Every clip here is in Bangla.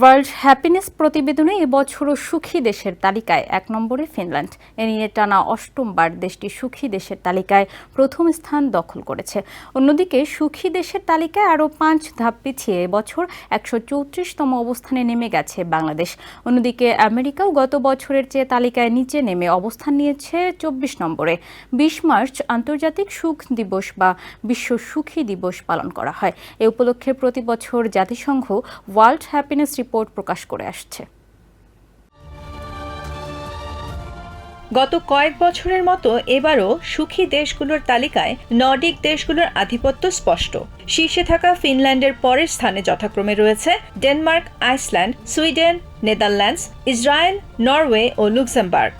ওয়ার্ল্ড হ্যাপিনেস প্রতিবেদনে এবছরও সুখী দেশের তালিকায় এক নম্বরে ফিনল্যান্ড। এ নিয়ে টানা অষ্টমবার দেশটি সুখী দেশের তালিকায় প্রথম স্থান দখল করেছে। অন্যদিকে সুখী দেশের তালিকায় আরও পাঁচ ধাপ পিছিয়ে এবছর একশো চৌত্রিশতম অবস্থানে নেমে গেছে বাংলাদেশ। অন্যদিকে আমেরিকাও গত বছরের চেয়ে তালিকায় নিচে নেমে অবস্থান নিয়েছে চব্বিশ নম্বরে। বিশ মার্চ আন্তর্জাতিক সুখ দিবস বা বিশ্ব সুখী দিবস পালন করা হয়। এ উপলক্ষে প্রতি বছর জাতিসংঘ ওয়ার্ল্ড হ্যাপিনেস রিপোর্ট প্রকাশ করে আসছে। গত কয়েক বছরের মতো এবারও সুখী দেশগুলোর তালিকায় নর্ডিক দেশগুলোর আধিপত্য স্পষ্ট। শীর্ষে থাকা ফিনল্যান্ডের পরের স্থানে যথাক্রমে রয়েছে Denmark, Iceland, Sweden, Netherlands, Israel, Norway ও লুক্সেমবার্গ।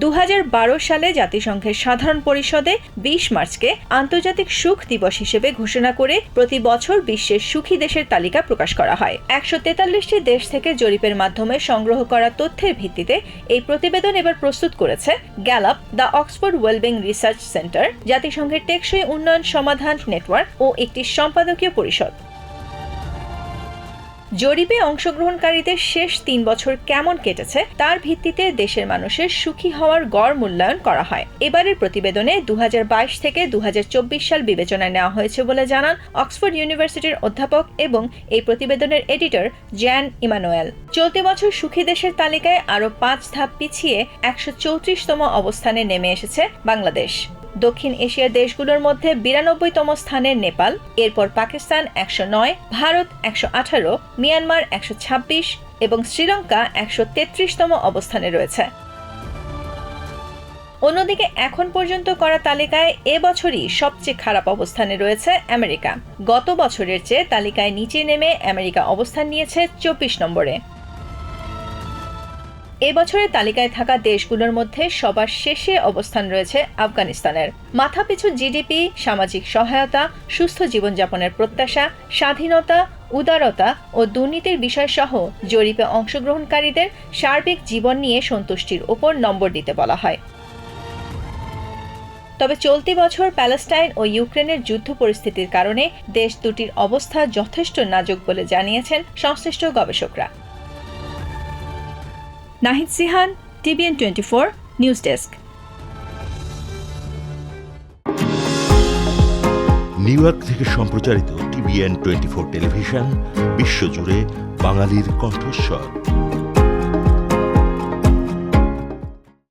দু হাজার বারো সালে জাতিসংঘের সাধারণ পরিষদে বিশ মার্চকে আন্তর্জাতিক সুখ দিবস হিসেবে ঘোষণা করে প্রতি বছর বিশ্বের সুখী দেশের তালিকা প্রকাশ করা হয়। একশো তেতাল্লিশটি দেশ থেকে জরিপের মাধ্যমে সংগ্রহ করা তথ্যের ভিত্তিতে এই প্রতিবেদন এবার প্রস্তুত করেছে Gallup, the Oxford wellbeing research centre, জাতিসংঘের টেকসই উন্নয়ন সমাধান নেটওয়ার্ক ও একটি সম্পাদকীয় পরিষদ। জরিপে অংশগ্রহণকারীদের শেষ তিন বছর কেমন কেটেছে, তার ভিত্তিতে দেশের মানুষের সুখী হওয়ার গড় মূল্যায়ন করা হয়। এবারের প্রতিবেদনে দু হাজার বাইশ থেকে দু হাজার চব্বিশ সাল বিবেচনায় নেওয়া হয়েছে বলে জানান অক্সফোর্ড ইউনিভার্সিটির অধ্যাপক এবং এই প্রতিবেদনের এডিটর জ্যান ইমানুয়েল। চলতি বছর সুখী দেশের তালিকায় আরও পাঁচ ধাপ পিছিয়ে একশো চৌত্রিশতম অবস্থানে নেমে এসেছে বাংলাদেশ। দক্ষিণ এশিয়ার দেশগুলোর মধ্যে বিরানব্বইতম স্থানে নেপাল, এরপর পাকিস্তান একশো নয়, ভারত একশো আঠারো, মিয়ানমার একশো ছাব্বিশ এবং শ্রীলঙ্কা একশো তেত্রিশতম অবস্থানে রয়েছে। অন্যদিকে এখন পর্যন্ত করা তালিকায় এবছরই সবচেয়ে খারাপ অবস্থানে রয়েছে আমেরিকা। গত বছরের চেয়ে তালিকায় নিচে নেমে আমেরিকা অবস্থান নিয়েছে চব্বিশ নম্বরে। এবছরের তালিকায় থাকা দেশগুলোর মধ্যে সবার শেষে অবস্থান রয়েছে আফগানিস্তানের। মাথাপিছু জিডিপি, সামাজিক সহায়তা, সুস্থ জীবনযাপনের প্রত্যাশা, স্বাধীনতা, উদারতা ও দুর্নীতির বিষয়সহ জরিপে অংশগ্রহণকারীদের সার্বিক জীবন নিয়ে সন্তুষ্টির ওপর নম্বর দিতে বলা হয়। তবে চলতি বছর প্যালেস্টাইন ও ইউক্রেনের যুদ্ধ পরিস্থিতির কারণে দেশ দুটির অবস্থা যথেষ্ট নাজুক বলে জানিয়েছেন সংশ্লিষ্ট গবেষকরা। Nahid Sihan, TVN twenty four news desk. New York থেকে সম্প্রচারিত টিভিএন টোয়েন্টি ফোর টেলিভিশন, বিশ্বজুড়ে বাঙালির কণ্ঠস্বর।